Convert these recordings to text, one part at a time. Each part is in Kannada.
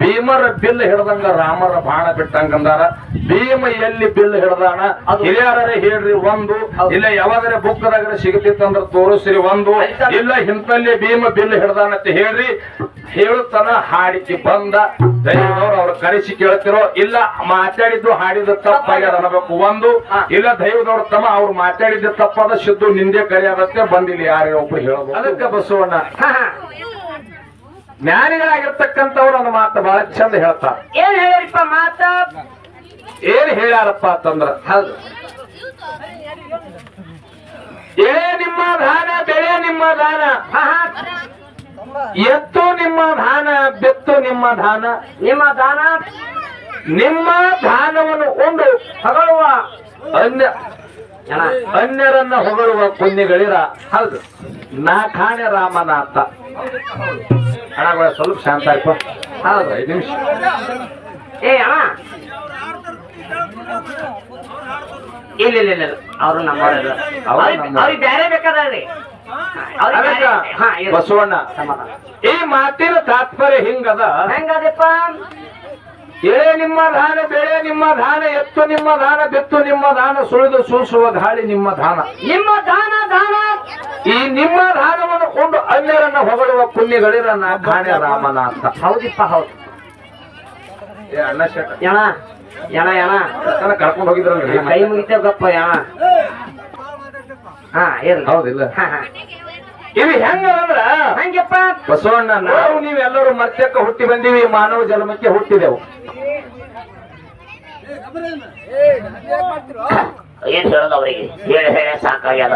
ಭೀಮರ ಬಿಲ್ ಹಿಡ್ದಂಗ ರಾಮರ ಬಾಣ ಬಿಟ್ಟಂಗಂದಾರ. ಭೀಮ ಎಲ್ಲಿ ಬಿಲ್ ಹಿಡ್ದಾನ? ಹಿರಿಯರೇ ಹೇಳ್ರಿ ಒಂದು. ಇಲ್ಲ ಯಾವಾಗರೆ ಬುಕ್ಕದಾಗ ಸಿಗತಿತ್ತಂದ್ರ ತೋರಿಸ್ರಿ ಒಂದು. ಇಲ್ಲ ಹಿಂತಲ್ಲಿ ಭೀಮ ಬಿಲ್ ಹಿಡ್ದಾನ ಅಂತ ಹೇಳ್ರಿ. ಹೇಳುತ್ತಾನ ಹಾಡಿಕೆ ಬಂದ. ದೈವದವ್ರು ಅವ್ರ ಕರೆಸಿ ಕೇಳ್ತಿರೋ. ಇಲ್ಲ ಮಾತಾಡಿದ್ದು ಹಾಡಿದ ತಪ್ಪಾಗ್ಯದ ಅನ್ನಬೇಕು. ಒಂದು. ಇಲ್ಲ ದೈವದವ್ರ ತಮ್ಮ ಅವ್ರು ಮಾತಾಡಿದ್ದು ತಪ್ಪಾದ ಶುದ್ಧ ನಿಂದೆ ಕರೆಯಾಗತ್ತೆ ಬಂದಿಲ್ಲ ಯಾರೇ ಒಬ್ರು ಹೇಳೋದು ಅದಕ್ಕೆ ಬಸವಣ್ಣ. ಜ್ಞಾನಿಗಳಾಗಿರ್ತಕ್ಕಂಥವ್ರು ಒಂದು ಮಾತು ಬಹಳ ಚಂದ ಹೇಳ್ತಾರ. ಏನ್ ಹೇಳಿಪ್ಪ ಮಾತ? ಏನ್ ಹೇಳ್ಯಾರಪ್ಪ ಅಂತಂದ್ರ? ಹೌದು. ಎಳೆ ನಿಮ್ಮ ದಾನ ಬೆಳೆ ನಿಮ್ಮ ದಾನ ಎತ್ತು ನಿಮ್ಮ ದಾನ ಬೆತ್ತು ನಿಮ್ಮ ದಾನ ನಿಮ್ಮ ದಾನ ನಿಮ್ಮ ದಾನವನ್ನು ಉಂಡು ಹೊಗಳುವ ಅನ್ಯ ಅನ್ಯರನ್ನ ಹೊಗಳುವ ಕುನ್ನಿಗಳಿರ ಹೌದು. ನಾ ಕಾಣೆ ರಾಮನಾಥ ಅಣ್ಣಗಳ ಸ್ವಲ್ಪ ಶಾಂತ ಆಯ್ತು. ಹೌದು ಐದು ನಿಮಿಷ. ಏ ಅಣ್ಣ ಇಲ್ಲ ಇಲ್ಲ ಇಲ್ಲ ಅವರು ಅವ್ರು ಅವ್ರಿಗೆ ಬೇರೆ ಬೇಕಾದ್ರಿ. ಬಸವಣ್ಣ. ಈ ಮಾತಿನ ತಾತ್ಪರ್ಯ ಹಿಂಗದ? ಹೆಂಗದಪ್ಪ? ಎಳೆ ನಿಮ್ಮ ದಾನ ಬೆಳೆ ನಿಮ್ಮ ದಾನ ಎತ್ತು ನಿಮ್ಮ ದಾನ ಬೆತ್ತು ನಿಮ್ಮ ದಾನ ಸುಳಿದು ಸೂಸುವ ಗಾಳಿ ನಿಮ್ಮ ದಾನ ನಿಮ್ಮ ದಾನ ದಾನ ಈ ನಿಮ್ಮ ದಾನವನ್ನು ಕೊಂಡು ಅನ್ಯರನ್ನ ಹೊಗಳುವ ಪುಣ್ಯಗಳಿರ ಕಾಣೆ ಕಾಣೆ ರಾಮನಾಥ. ಹೌದಿಪ್ಪ ಹೌದು. ಏ ಅಣ್ಣ ಶೆಟ್ಟ ಯಣ ಯಣ ಯಣ. ಎತ್ತನ ಕರ್ಕೊಂಡು ಹೋಗಿದ್ರಲ್ಲ ಕೈ ಮುಗಿತೇವ್ ಗಪ್ಪ ಯಣ. ಹಾ ಏನು ಹೌದಿಲ್ಲ. ಹಾ ಹಾ. ಇದು ಹೆಂಗಂದ್ರ ಹಂಗಪ್ಪ? ಬಸವಣ್ಣ ನಾವು ನೀವೆಲ್ಲರೂ ಮರ್ತ್ಯಕ್ಕ ಹುಟ್ಟಿ ಬಂದೀವಿ ಮಾನವ ಜನ್ಮಕ್ಕೆ ಹುಟ್ಟಿದೆವು. ಏನ್ ಹೇಳೋದು ಅವರಿಗೆ? ಹೇಳಿ ಹೇಳಿ ಸಾಕಾಗ್ಯದ.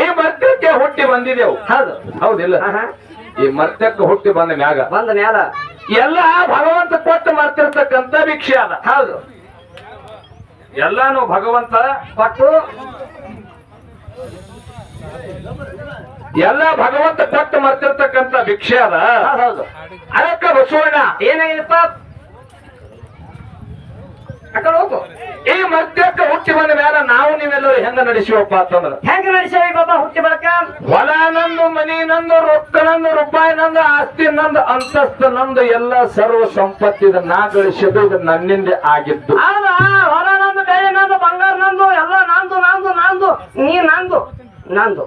ಈ ಮರ್ತ್ಯಕ್ಕೆ ಹುಟ್ಟಿ ಬಂದಿದೆವು. ಹೌದು. ಹೌದಿಲ್ಲ ಈ ಮರ್ತ್ಯಕ್ಕೆ ಹುಟ್ಟಿ ಬಂದ ಮ್ಯಾಗ. ಬಂದ ಮ್ಯಾಲ. ಎಲ್ಲ ಭಗವಂತ ಕೊಟ್ಟು ಮರ್ತಿರ್ತಕ್ಕಂತ ಭಿಕ್ಷೆ ಅದ. ಹೌದು. ಎಲ್ಲಾನು ಭಗವಂತ ಕೊಟ್ಟು ಎಲ್ಲ ಭಗವಂತ ಕೊಟ್ಟು ಮರ್ತಿರ್ತಕ್ಕಂತ ಭಿಕ್ಷೆ ಅದ. ಅದಕ್ಕ ಬಸವಣ್ಣ ಹೋಗು. ಈ ಮರ್ತ್ಯಕ್ಕೆ ಹುಟ್ಟಿ ಬಂದ ಮೇಲೆ ನಾವು ನೀವೆಲ್ಲರೂ ಹೆಂಗ ನಡೆಸುವಪ್ಪ ಅಂತಂದ್ರ. ಹೆಂಗ ನಡೆಸೇವಿ ಬಾಬಾ ಹುಟ್ಟಿ ಬಳಕ ಹೊಲ ನಂದು ಮನಿ ನಂದು ರೊಕ್ಕ ನಂದು ರೂಪಾಯಿ ನಂದು ಆಸ್ತಿ ನಂದು ಅಂತಸ್ತು ನಂದು ಎಲ್ಲ ಸರ್ವ ಸಂಪತ್ತಿದ ನಾ ಗಳಿಸಿದ್ದು ಇದು ನನ್ನಿಂದ ಆಗಿದ್ದು. ಹೊಲ ನಂದು ಬೇರೆ ನಂದು ಬಂಗಾರ ನಂದು ಎಲ್ಲ ನಂದು ನಂದು ನಂದು ನೀ ನಂದು. ನಂದು.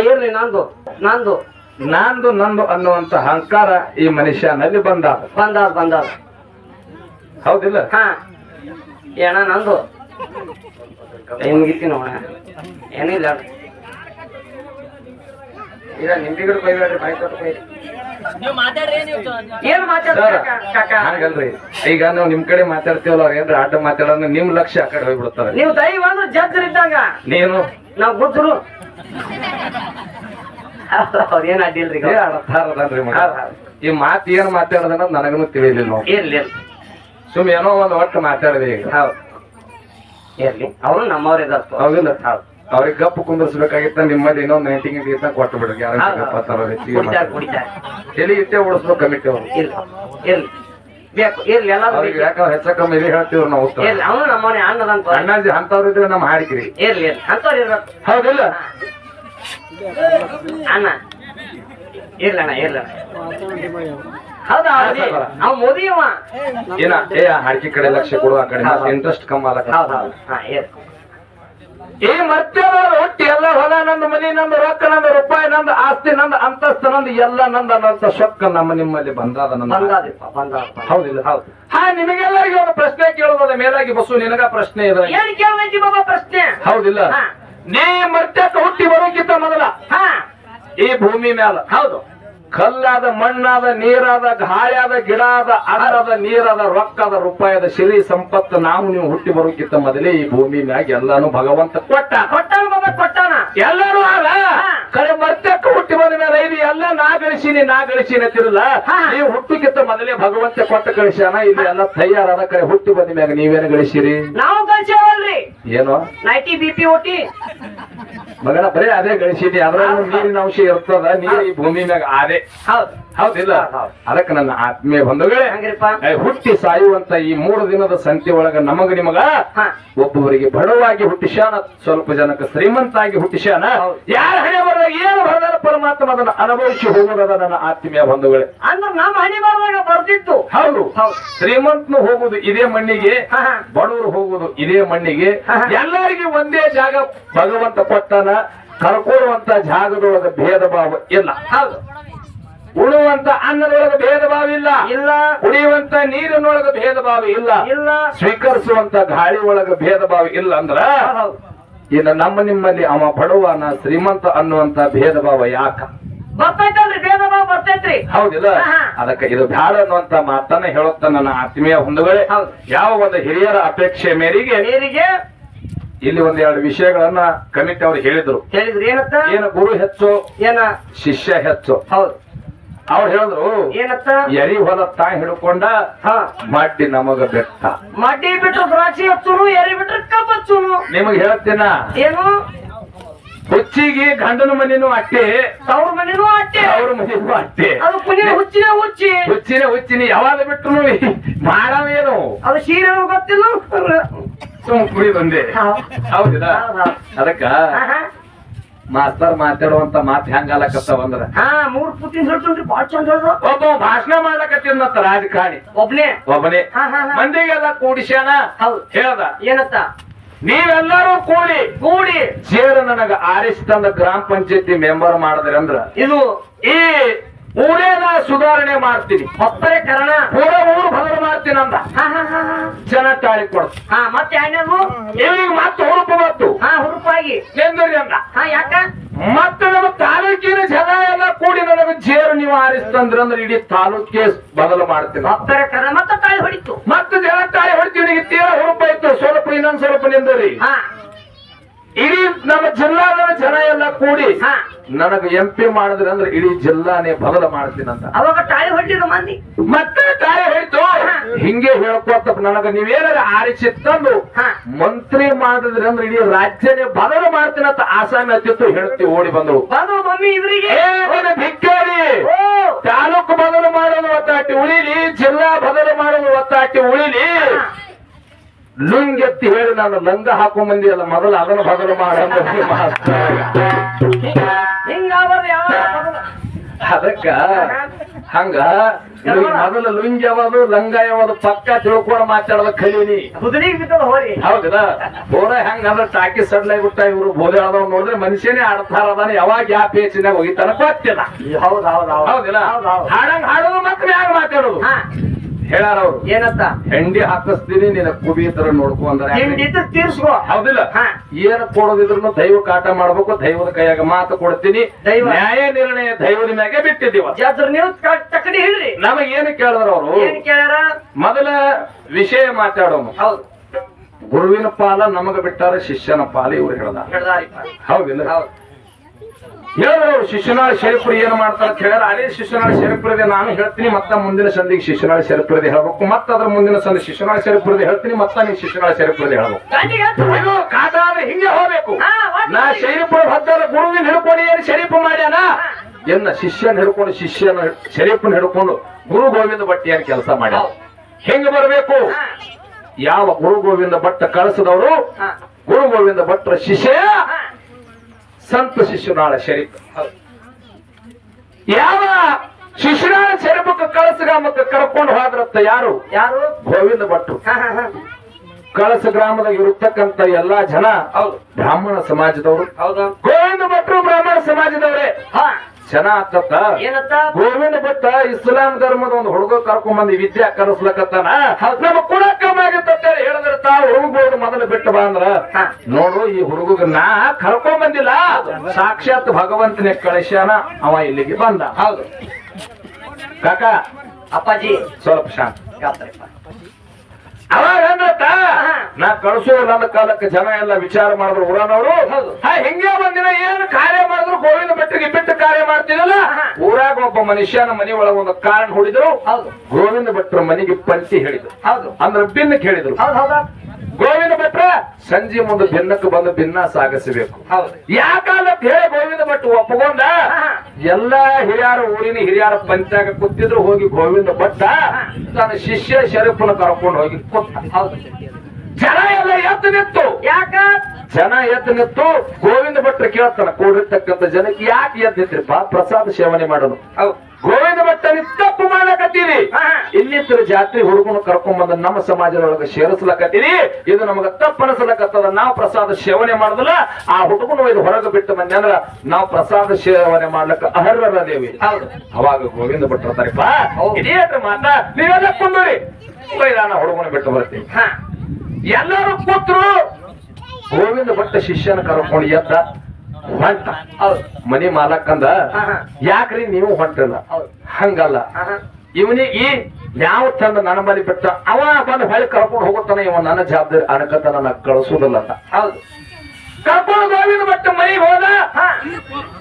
ಇರ್ಲಿ ನಂದು. ನಂದು. ನಂದು ನಂದು ಅನ್ನುವಂತ ಅಹಂಕಾರ ಈ ಮನುಷ್ಯನಲ್ಲಿ ಬಂದಾದ. ಬಂದಾದ ಬಂದಾದ. ಹೌದಿಲ್ಲ? ಹಾ. ಏನ ನಂದು? ಹೆಂಗಿತ್ತಿ ನೋಡ. ಏನಿಲ್ಲ. ಇಲ್ಲ ನಿಂಬಿಗಡೆ ಬೈಬೇಡ್ರಿ ಬಾಯ್ ಕೊಟ್ಟು ಬೈರಿ. ಏನ್ ಮಾತಾಡ ಸರ್, ಕಾಕ ಹಂಗಲ್ರಿ. ಈಗ ನಾವು ನಿಮ್ ಕಡೆ ಮಾತಾಡ್ತೀವಲ್ಲ ಅವ್ರ ಏನ್ರ ಅಡ್ಡ ಮಾತಾಡೋದು ನಿಮ್ ಲಕ್ಷ್ಯ ಆ ಕಡೆ ಹೋಗ್ಬಿಡ್ತಾರೆ ನೀವು ದೈವ ಅಂದ್ರೆ ಜಜ್ಜರ್ ಇದ್ದಂಗ? ನೀನು? ನಾವ್ ಗುಜ್ರು ಅವ್ರೇನ್ ಅಡ್ಡಿಲ್ರಿ ಅರ್ಥಾರದನ್ರಿ. ಈ ಮಾತು ಏನ್ ಮಾತಾಡೋದನ್ನ ನನಗೂ ತಿಳಿಯಲಿಲ್ಲ ನಾವು ಇರ್ಲಿ ಇರ್ಲಿ. ಸುಮ್ ಏನೋ ಒಂದ್ ಒಟ್ಟು ಮಾತಾಡಿದೆ ಈಗ. ಹೌದು. ಇರ್ಲಿ. ಅವರು ನಮ್ಮವ್ರ ಇದ್ದಾರೆ ಹೌದಿಲ್ಲ. ಹೌದು. ಅವ್ರಿಗೆ ಗಪ್ ಕುಂದರ್ಸ್ಬೇಕಾಗಿತ್ತ ನಿಮ್ಮಲ್ಲಿ ಇನ್ನೊಂದು ನೈಂಟಿ ಗೀತ ಕೊಟ್ಟು ಬಿಡ್ರಿ ಯಾರು ಹೌದು. ಗಪ್ಪ ತರೋ ಹೆಚ್ಚಿಗೆ. ಎಲ್ಲಿ ಇಟ್ಟೆ ಓಡಿಸ್ಬೇಕು ಕಮಿಟಿ ಅವರು? ಬೇಕು ಇರ್ಲಿ. ಎಲ್ಲಾರು ಅವ್ರಿಗೆ ಯಾಕಂದ್ರೆ ಹೆಚ್ಚ ಕಮ್ಮಿ ಹೇಳ್ತೀವ್ರಿ ನಾವು ಉತ್ತರ. ಇರ್ಲಿ ಅವನು ನಮ್ಮನೆ ಅಣ್ಣಾಜಿ ಅಂತವ್ರು ಇದ್ರೆ ನಮ್ಮ ಹಾಡಿಕಿರಿ. ಇರ್ಲಿ ಇರ್ಲಿ. ಅಂತವ್ರು ಇರ್ಬೇಕು. ಹೌದಿಲ್ಲ? ಅಣ್ಣ ಹೌದಾ ಮೋದಿ ಅವ್ ಮೋದಿ ಅವ ಏನ ಏ ಹಾಡಿಕೆ ಕಡೆ ಲಕ್ಷ ಕೊಡುವ ಆ ಕಡೆ. ಇಂಟ್ರೆಸ್ಟ್ ಕಮ್ಮಿ ಹೌದು ಆಗಲ್ಲ ಹೌದು ಹಾ ಇರ್ಲಿ. ಈ ಮತ್ತೇನವ್ರು ಹುಟ್ಟಿ ಎಲ್ಲ ಹೊಲ ನಂದು ಮನಿ ನಂದು ರೊಕ್ಕ ನಂದು ರೂಪಾಯಿ ನಂದು ಆಸ್ತಿ ನಂದು ಅಂತಸ್ತು ನಂದು ಎಲ್ಲ ನಂದು ಅನ್ನೋಂಥ ಶೊಕ್ಕ ನಮ್ಮ ನಿಮ್ಮಲ್ಲಿ ಬಂದಾದ ನನ್ನ ಬಂದಾದಿಪ್ಪ ಬಂದಾದ ಹೌದಿಲ್ಲ ಹೌದು. ಹಾ ನಿಮಗೆಲ್ಲರಿಗೂ ಒಂದು ಪ್ರಶ್ನೆ ಕೇಳುವುದ ಮೇಲಾಗಿ ಬಸ್ಸು ನಿನಗ ಪ್ರಶ್ನೆ ಇದೆ. ಏನ್ ಬಾಬಾ ಪ್ರಶ್ನೆ? ಹೌದಿಲ್ಲ. ಹಾ. ನೀ ಮತ್ತೆ ಹುಟ್ಟಿ ಬರೋಕ್ಕಿಂತ ಮೊದಲ. ಹಾ. ಈ ಭೂಮಿ ಮ್ಯಾಲ. ಹೌದು. ಕಲ್ಲಾದ ಮಣ್ಣಾದ ನೀರಾದ ಗಾಳಿಯಾದ ಗಿಡ ಆದ ಅನ್ನದ ನೀರಾದ ರೊಕ್ಕದ ರೂಪಾಯದ ಸಿರಿ ಸಂಪತ್ತು ನಾವು ನೀವು ಹುಟ್ಟಿ ಬರೋಕ್ಕಿಂತ ಮೊದಲೇ ಈ ಭೂಮಿ ಮ್ಯಾಗ ಎಲ್ಲಾನು ಭಗವಂತ ಕೊಟ್ಟ. ಕೊಟ್ಟಾನ ಎಲ್ಲರೂ ಆಗ ಕಡೆ ಮರ್ತಕ್ಕೆ ಹುಟ್ಟಿ ಬಂದ ಮೇಲೆ ಇದು ಎಲ್ಲ ನಾ ಗಳಿಸೀನಿ ನಾ ಗಳಿಸೀನಿ ಅಂತಿರಲ್ಲ? ನೀವು ಹುಟ್ಟಿಕ್ಕಿಂತ ಮೊದಲೇ ಭಗವಂತ ಕೊಟ್ಟ ಗಳಿಸ್ಯಾನ? ಇಲ್ಲಿ ಎಲ್ಲ ತಯಾರಾದ ಕಡೆ ಹುಟ್ಟಿ ಬಂದ ಮ್ಯಾಗ ನೀವೇನು ಗಳಿಸಿರಿ? ನಾವು ಕಳ್ಸೇವಲ್ರಿ ಏನೋ? ನೈಟಿ ಬಿಪಿ ಓಟಿ ಮಗನ ಬರೀ ಅದೇ ಗಳಿಸಿದ್ದೆ ಅದ್ರಾಗ ನೀರಿನ ಅಂಶ ಇರ್ತದ ನೀರು ಈ ಭೂಮಿ ಮ್ಯಾಗ ಅದೇ ಹೌದು. ಹೌದಿಲ್ಲ? ಹೌದು. ಅದಕ್ಕೆ ನನ್ನ ಆತ್ಮೀಯ ಬಂಧುಗಳೇ ಹುಟ್ಟಿ ಸಾಯುವಂತ ಈ ಮೂರು ದಿನದ ಸಂತೆ ಒಳಗ ನಮಗ ನಿಮಗ ಒಬ್ಬೊಬ್ಬರಿಗೆ ಬಡವಾಗಿ ಹುಟ್ಟಿಸ್ಯಾನ ಸ್ವಲ್ಪ ಜನಕ್ಕೆ ಶ್ರೀಮಂತಾಗಿ ಹುಟ್ಟಿಸ್ಯಾನ ಹುಟ್ಟಿಶಾನ ಯಾರ ಹಣೆ ಬರದ ಏನು ಬರದಾರ ಪರಮಾತ್ಮ ಅದನ್ನ ಅನುಭವಿಸಿ ಹೋಗೋದದ ನನ್ನ ಆತ್ಮೀಯ ಬಂಧುಗಳೇ. ಅಂದ್ರ ನಮ್ಮ ಹಣೆ ಬರದಾಗ ಬರ್ತಿತ್ತು ಹೌದು. ಹೌದು. ಶ್ರೀಮಂತನು ಹೋಗುದು ಇದೇ ಮಣ್ಣಿಗೆ. ಬಡವರು ಹೋಗುದು ಇದೇ ಮಣ್ಣಿಗೆ. ಎಲ್ಲರಿಗೂ ಒಂದೇ ಜಾಗ ಭಗವಂತ ಕೊಟ್ಟನ ಕರ್ಕೊಳ್ಳುವಂತ ಜಾಗದೊಳಗ ಭೇದ ಭಾವ ಇಲ್ಲ. ಹೌದು. ಉಳುವಂತ ಅನ್ನದೊಳಗ ಭೇದ ಭಾವ ಇಲ್ಲ. ಇಲ್ಲ ಕುಡಿಯುವಂತ ನೀರಿನೊಳಗ ಭೇದ ಭಾವ ಇಲ್ಲ. ಇಲ್ಲ ಸ್ವೀಕರಿಸುವಂತ ಗಾಳಿ ಒಳಗ ಭೇದ ಭಾವ ಇಲ್ಲ ಅಂದ್ರ ಹೌದು. ಇನ್ನು ನಮ್ಮ ನಿಮ್ಮಲ್ಲಿ ಅವ ಬಡವನ ಶ್ರೀಮಂತ ಅನ್ನುವಂತ ಭೇದ ಭಾವ ಯಾಕ? ಬರ್ತೈತಲ್ರಿ ಭೇದ ಭಾವ ಬರ್ತೈತ್ರಿ. ಹೌದಿಲ್ಲ. ಅದಕ್ಕೆ ಇದು ಬ್ಯಾಡ ಅನ್ನುವಂತ ಮಾತನ್ನ ಹೇಳುತ್ತ ನನ್ನ ಆತ್ಮೀಯ ಹೊಂದುಗಳೇ ಹೌದು. ಯಾವ ಒಂದು ಹಿರಿಯರ ಅಪೇಕ್ಷೆ ಮೇರೆಗೆ ನೀರಿಗೆ ಇಲ್ಲಿ ಒಂದೆರಡು ವಿಷಯಗಳನ್ನ ಕಮಿಟಿ ಅವ್ರು ಹೇಳಿದ್ರು. ಹೇಳಿದ್ರು ಏನತ್ತ ಏನ ಗುರು ಹೆಚ್ಚು? ಏನ? ಶಿಷ್ಯ ಹೆಚ್ಚು. ಹೌದು. ಅವ್ರು ಹೇಳಿದ್ರು ಏನತ್ತ? ಎರಿ ಹೊಲ ತಾ ಹಿಡ್ಕೊಂಡ ಮಡ್ಡಿ ನಮಗ ಬೆಟ್ಟ. ಮಡ್ಡಿ ಬಿಟ್ರು ದ್ರಾಕ್ಷಿ ಹಚ್ಚುನು ಎರಿ ಬಿಟ್ರೆ ಕಬ್ಬ ಹಚ್ಚುನು. ನಿಮಗ್ ಹೇಳ್ತೀನ? ಏನು? ಹುಚ್ಚಿಗೆ ಗಂಡನ ಮನೆನೂ ಅಟ್ಟೆ. ತವ್ರ ಮನೆನೂ ಅಟ್ಟೆ. ಅವ್ರ ಮನೆನೂ ಅಟ್ಟೆ. ಅದು ಕುನಿ ಹುಚ್ಚಿನ ಹುಚ್ಚಿ. ಹುಚ್ಚಿನ ಹುಚ್ಚಿನಿ ಯಾವಾಗ ಬಿಟ್ರು ಮಾಡವೇನು? ಅದು ಸೀರೆ ಗೊತ್ತಿಲ್ಲ. ಸುಮ್ ಕುಡಿ ಬಂದೆ. ಹೌದಿಲ್ಲ? ಹೌದ್. ಹೌದ್. ಅದಕ್ಕ. ಮಾಸ್ತರ್ ಮಾತಾಡುವಂತ ಮಾತ್ ಹೆಂಗಾಲಕತ್ತವಂದ್ರ ಹಾ ಮೂರ್ ಪುಟ್ಟಿನ ಹೇಳ್ಕೊಂಡ್ರಿ ಬಾಳ್ ಚಂದ ಹೇಳ್ದ ಒಬ್ಬ ಭಾಷಣ ಮಾಡಕತ್ತಿದ್ನತ್ತ ರಾಜಕಾರಣಿ. ಒಬ್ನೇ? ಒಬ್ಬನೇ. ಹಾ ಹಾ ಹಾ. ಮಂದಿಗೆಲ್ಲ ಕೂಡಿಸ್ಯಾನ? ಹೇಳ್ದ. ಏನತ್ತ? ನೀವೆಲ್ಲರೂ ಕೂಡಿ. ಕೂಡಿ. ಸೇರ ನನಗ ಆರಿಸಿ ತಂದ ಗ್ರಾಮ ಪಂಚಾಯತಿ ಮೆಂಬರ್ ಮಾಡಿದ್ರಿ ಅಂದ್ರ ಇದು ಈ ಊರೇ ನಾ ಸುಧಾರಣೆ ಮಾಡ್ತೀನಿ. ಒಬ್ಬರೇ ಕರಣ? ಊರ ಊರು ಬದಲು ಮಾಡ್ತೀನಿ ಅಂದ. ಜನ ತಾಳಿ ಕೊಡ್ತು ಹಾ ಮತ್ತೆ ಈಗ ಮತ್ತೆ ಹುರುಪು ಬಂತು? ಹಾ ಹುರುಪಾಗಿ ನಿಂದ್ರಿ ಅಂದ. ಹಾ ಯಾಕ? ಮತ್ತೆ ನಮ್ಮ ತಾಲೂಕಿನ ಜನ ಎಲ್ಲ ಕೂಡಿ ನನಗೆ ಜೇರು ನೀವು ಆರಿಸ್ತಂದ್ರ ಅಂದ್ರೆ ಇಡೀ ತಾಲೂಕಿಗೆ ಬದಲು ಮಾಡ್ತೀನಿ. ಒಬ್ಬರೇ ಕರ ಮತ್ತೆ ತಾಳಿ ಹೊಡಿತು. ಮತ್ತೆ ಜನ ತಾಳಿ ಹೊಡಿತೀವಿ ನಿಮಗೆ ತೀರ ಹುರುಪ ಇತ್ತು ಸ್ವಲ್ಪ ಇನ್ನೊಂದ್ ಸ್ವಲ್ಪ ನಿಂದ್ರಿ. ಹಾ. ಇಡೀ ನಮ್ಮ ಜಿಲ್ಲಾದ ಜನ ಎಲ್ಲ ಕೂಡಿ ಹಾ. ನನಗೆ ಎಂ ಪಿ ಮಾಡಿದ್ರೆ ಅಂದ್ರೆ ಇಡೀ ಜಿಲ್ಲಾನೇ ಬದಲ ಮಾಡ್ತೀನಂತ. ಅವಾಗ ತಾಯಿ ಹೊಟ್ಟಿದ ಮಂದಿ? ಮತ್ತೆ ತಾಯಿ ಹೊಯ್ತು. ಹಿಂಗೆ ಹೇಳ್ಕೊತ ನನಗ ನೀವೇನಾರ ಆರಿಸಿ ತಂದು ಮಂತ್ರಿ ಮಾಡಿದ್ರೆ ಅಂದ್ರೆ ಇಡೀ ರಾಜ್ಯನೇ ಬದಲು ಮಾಡ್ತೀನಂತ ಆಸಾಮಿ ಅತ್ತಿತ್ತು ಹೇಳ್ತಿ ಓಡಿ ಬಂದ್ರು ಬಂದು ಮಮ್ಮಿ ಇದ್ರಿಗೆ. ತಾಲೂಕು ಬದಲು ಮಾಡೋದು ಒತ್ತಾಟಿ ಉಳಿಲಿ ಜಿಲ್ಲಾ ಬದಲು ಮಾಡೋದು ಒತ್ತಾಟಿ ಉಳಿಲಿ. ಲುಂಗೆತ್ತಿ ಹೇಳಿ ನಾನು ಲಂಗ ಹಾಕೋ ಮಂದಿ ಅಲ್ಲ ಮೊದಲು ಅದನ್ನು ಬದಲು ಮಾಡ ಹಿಂಗಾವರ್ದು ಯಾವ ಅದಕ್ಕ ಹಂಗ ಮೊದಲು ಲುಂಗಿ ಯಾವುದು ಲಂಗ ಯಾವುದು ಪಕ್ಕ ತಿಳ್ಕೊಂಡು ಮಾತಾಡೋದ ಕಲೀನಿ. ಹೌದಾ ಹೌದಿಲ್ಲ? ಬೋರ ಹೆಂಗ ಅಂದ್ರೆ ಟಾಕಿ ಸಡ್ಲೆ ಬಿಟ್ಟ ಇವ್ರು ಬೋಧೆ ಆದವ್ ನೋಡಿದ್ರೆ ಮನುಷ್ಯನೇ ಆಡ್ತಾರ ಅದಾನ ಯಾವಾಗ ಯಾವ ಪೇಚಿನಾಗ ಹೋಗಿತಾನ ಗೊತ್ತಿಲ್ಲ. ಹೌದ್ ಹೌದ್ ಹೌದ್. ಹೌದಿಲ್ಲ? ಹೌದ್ ಹೌದ್. ಹಾಡಂಗ್ ಹಾಡೋದು ಮತ್ತೆ ಯಾಕೆ ಮಾತಾಡೋದು. ಹೇಳಾರ ಅವ್ರು. ಏನತ್ತ ಹೆಂಡಿ ಹಾಕಿಸ್ತೀನಿ ನಿನ್ನ ಕುಬಿ ತರ ನೋಡ್ಕೊ ಅಂದ್ರೆ ತೀರ್ಸ್ಕೋ. ಹೌದಿಲ್ಲ. ಏನ್ ಕೊಡೋದಿದ್ರು ದೈವ ಕಾಟ ಮಾಡ್ಬೇಕು ದೈವದ ಕೈಯಾಗ ಮಾತು ಕೊಡ್ತೀನಿ. ದೈವ. ನ್ಯಾಯ ನಿರ್ಣಯ ದೈವದ ಮ್ಯಾಗೆ ಬಿಟ್ಟಿದ್ದೀವ. ನೀವು ಕ- ತಕಡಿ ಹಿಡ್ರಿ. ನಮಗ್ ಏನು ಕೇಳಿದ್ರ ಅವರು? ಏನ್ ಕೇಳ್ಯಾರ? ಮೊದಲ ವಿಷಯ ಮಾತಾಡೋಣ ಹೌದು. ಗುರುವಿನ ಪಾಲ ನಮಗ ಬಿಟ್ಟಾರ ಶಿಷ್ಯನ ಪಾಲ ಇವ್ರು ಹೇಳ್ದ ಹೌದಿಲ್ಲ. ಹೌದು. ಹೇಳಿದ್ರು ಶಿಶುನಾಳ ಶರೀಫ್ರು ಏನು ಮಾಡ್ತಾರ ಅಂತ ಹೇಳಿದ್ರೆ ಅದೇ ಶಿಶುನಾಳ ಶರೀಪುರದೇ ನಾನು ಹೇಳ್ತೀನಿ ಮತ್ತೆ ಮುಂದಿನ ಸಂಧಿಗೆ ಶಿಶುನಾಳ ಶರೀಪುರದೇ ಹೇಳ್ಬೇಕು. ಮತ್ತ ಅದ್ರ ಮುಂದಿನ ಸಂದಿ ಶಿಶುನಾಳ ಶರೀಪುರದೇ ಹೇಳ್ತೀನಿ ಮತ್ತ ನೀವು ಶಿಶುನಾಳ ಶರೀಪುರದೇ ಹೇಳ್ಬೇಕು. ಕಾಟ ಅಂದ್ರೆ ಹಿಂಗೆ ಹೋಗ್ಬೇಕು. ನಾ ಶರೀಫ್ ಭದ್ರ ಗುರುವಿನ ಹಿಡ್ಕೊಂಡು ಏನು ಶರೀಫ್ ಮಾಡ್ಯಾನ? ಎನ್ನ ಶಿಷ್ಯನ ಹಿಡ್ಕೊಂಡು ಶಿಷ್ಯನ ಶರೀಫನ ಹಿಡ್ಕೊಂಡು ಗುರು ಗೋವಿಂದ ಭಟ್ಟಿಯನ್ ಕೆಲಸ ಮಾಡ್ಯಾನ. ಹೆಂಗ ಬರಬೇಕು? ಯಾವ ಗುರು ಗೋವಿಂದ ಭಟ್ಟ ಕಳಿಸಿದವರು? ಗುರು ಗೋವಿಂದ ಭಟ್ರ ಶಿಷ್ಯ. ಸಂತ ಶಿಶುನಾಳ ಶರೀಫ್. ಯಾವ ಶಿಶುನಾಳ ಶರೀಫಕ್ಕೆ ಕಳಸಗ್ರಾಮಕ್ಕ ಕರ್ಕೊಂಡು ಹೋದ್ರತ್ತ ಯಾರು? ಯಾರು? ಗೋವಿಂದ ಭಟ್ರು. ಹಾ, ಹಾ, ಹಾ. ಕಳಸ ಗ್ರಾಮದಾಗ ಇರತಕ್ಕಂತ ಎಲ್ಲಾ ಜನ ಹೌದು. ಬ್ರಾಹ್ಮಣ ಸಮಾಜದವರು. ಹೌದಾ? ಗೋವಿಂದ ಭಟ್ರು ಬ್ರಾಹ್ಮಣ ಸಮಾಜದವರೇ. ಆಗ್ತತ್ತ ಏನತ್ತ ಗೋವಿಂದ ಭಟ್ಟ ಇಸ್ಲಾಂ ಧರ್ಮದ ಒಂದು ಹುಡುಗ ಕರ್ಕೊಂಡ್ ಬಂದು ವಿದ್ಯಾ ಕಲಿಸ್ಲಕತ್ತಾನ. ನಮ್ಮ ಕುಡಕ್ಕಮ್ಮಾಗತ್ತ ಹೇಳಿದ್ರೆ ತಾವು ಹುಡುಗಬೋದು ಮೊದಲು ಬಿಟ್ಟು ಬಾ ಅಂದ್ರ. ನೋಡು ಈ ಹುಡುಗ ನಾ ಕರ್ಕೊಂಡ್ ಬಂದಿಲ್ಲ ಸಾಕ್ಷಾತ್ ಭಗವಂತನೇ ಕಳಿಸ್ಯಾನ ಅವ ಇಲ್ಲಿಗೆ ಬಂದ. ಹೌದು. ಕಾಕ. ಅಪ್ಪಾಜಿ. ಸ್ವಲ್ಪ ಶಾಂತ. ಅವಾಗ ಅಂದ್ರತ್ತ ನಾ ಕಳಿಸೋ ನನ್ನ ಕಾಲಕ್ಕೆ ಜನ ಎಲ್ಲ ವಿಚಾರ ಮಾಡಿದ್ರು ಊರನವರು. ಅವರು ಹೆಂಗೆ ಒಂದಿನ ಏನು ಕಾರ್ಯ ಮಾಡಿದ್ರು ಗೋವಿಂದ ಭಟ್ರಿಗೆ ಬಿಟ್ಟು ಕಾರ್ಯ ಮಾಡ್ತಿರಲ್ಲ. ಊರಾಗ ಒಬ್ಬ ಮನುಷ್ಯನ ಮನೆ ಒಳಗ ಒಂದು ಕಾರಣ ಹೊಡಿದ್ರು. ಹೌದು. ಗೋವಿಂದ ಭಟ್ರ ಮನೆಗೆ ಪಂಚಿ ಹೇಳಿದ್ರು. ಹೌದು. ಅಂದ್ರೆ ಬಿನ್ನಕ್ಕೆ ಹೇಳಿದ್ರು ಗೋವಿಂದ ಭಟ್ರ ಸಂಜೆ ಮುಂದೆ ಭಿನ್ನಕ್ಕೆ ಬಂದು ಭಿನ್ನ ಸಾಗಿಸಬೇಕು. ಹೌದು. ಯಾಕಂತ ಹೇಳಿ ಗೋವಿಂದ ಭಟ್ ಒಪ್ಪಕೊಂಡ ಹಾ. ಎಲ್ಲಾ ಹಿರಿಯರ ಊರಿನ ಹಿರಿಯರ ಪಂಚಾಗ ಕೂತಿದ್ರು ಹೋಗಿ ಗೋವಿಂದ ಭಟ್ಟ ತನ್ನ ಶಿಷ್ಯ ಶರೀಫನ ಕರ್ಕೊಂಡು ಹೋಗಿ ಕೂತ ಜನ ಎಲ್ಲ ಎದ್ದು ನಿತ್ತು ಯಾಕ? ಜನ ಎತ್ತ ನಿತ್ತು ಗೋವಿಂದ ಭಟ್ರ ಕೇಳ್ತಾನ ಕೂಡಿರ್ತಕ್ಕಂಥ ಜನಕ್ಕೆ ಯಾಕೆ ಎದ್ದಿತ್ರಿಪ್ಪ ಪ್ರಸಾದ ಸೇವನೆ ಮಾಡೋದು ಗೋವಿಂದ ಭಟ್ಟ ನೀವು ತಪ್ಪು ಮಾಡಕತ್ತೀರಿ. ಇನ್ನಿತರ ಜಾತ್ರೆ ಹುಡುಗನ ಕರ್ಕೊಂಡ್ ಬಂದ ನಮ್ಮ ಸಮಾಜದೊಳಗೆ ಸೇರಿಸ್ಲಕತ್ತೀರಿ? ಇದು ನಮಗ ತಪ್ಪು ಅನಿಸ್ಲಕತ್ತದ ನಾವು ಪ್ರಸಾದ ಸೇವನೆ ಮಾಡುದಿಲ್ಲ ಆ ಹುಡುಗನ ಇದು ಹೊರಗೆ ಬಿಟ್ಟು ಬಂದೆ ಅಂದ್ರ ನಾವು ಪ್ರಸಾದ ಸೇವನೆ ಮಾಡ್ಲಕ್ಕ ಅರ್ಹರದೇವಿ ಹೌದು. ಅವಾಗ ಗೋವಿಂದ ಬಿಟ್ಟಿರ್ತಾರಪ್ಪ ಇದೇ ಮಾತ ನೀವೆಲ್ಲ ಕುಂದ್ರಿ. ನಾನು ಹುಡುಗನ ಬಿಟ್ಟು ಬರ್ತೀನಿ ಎಲ್ಲರೂ ಕೂತ್ರು. ಗೋವಿಂದ ಭಟ್ಟ ಶಿಷ್ಯನ ಕರ್ಕೊಂಡು ಎದ್ದ ಹೊಂಟ. ಮನಿ ಮಾಲಕ್ಕಂದ. ಯಾಕ್ರಿ ನೀವು ಹೊಂಟಿಲ್ಲ? ಹಂಗಲ್ಲ. ಇವನಿಗೆ ಯಾವ ತಂದ ನನ್ನ ಬಲಿ ಬಿಟ್ಟ ಅವ ಬಂದು ಹೊಳಿ ಕರ್ಕೊಂಡು ಹೋಗುತ್ತಾನೆ ಇವ ನನ್ನ ಜವಾಬ್ದಾರಿ ಅಣಕತ್ತ ನನ್ನ ಕಳಿಸುವುದಿಲ್ಲ ಅಂತ. ಹೌದು. ಕರ್ಕೊಂಡು ಗೋವಿಂದ ಭಟ್ಟ ಮನೆಗೆ ಹೋದ?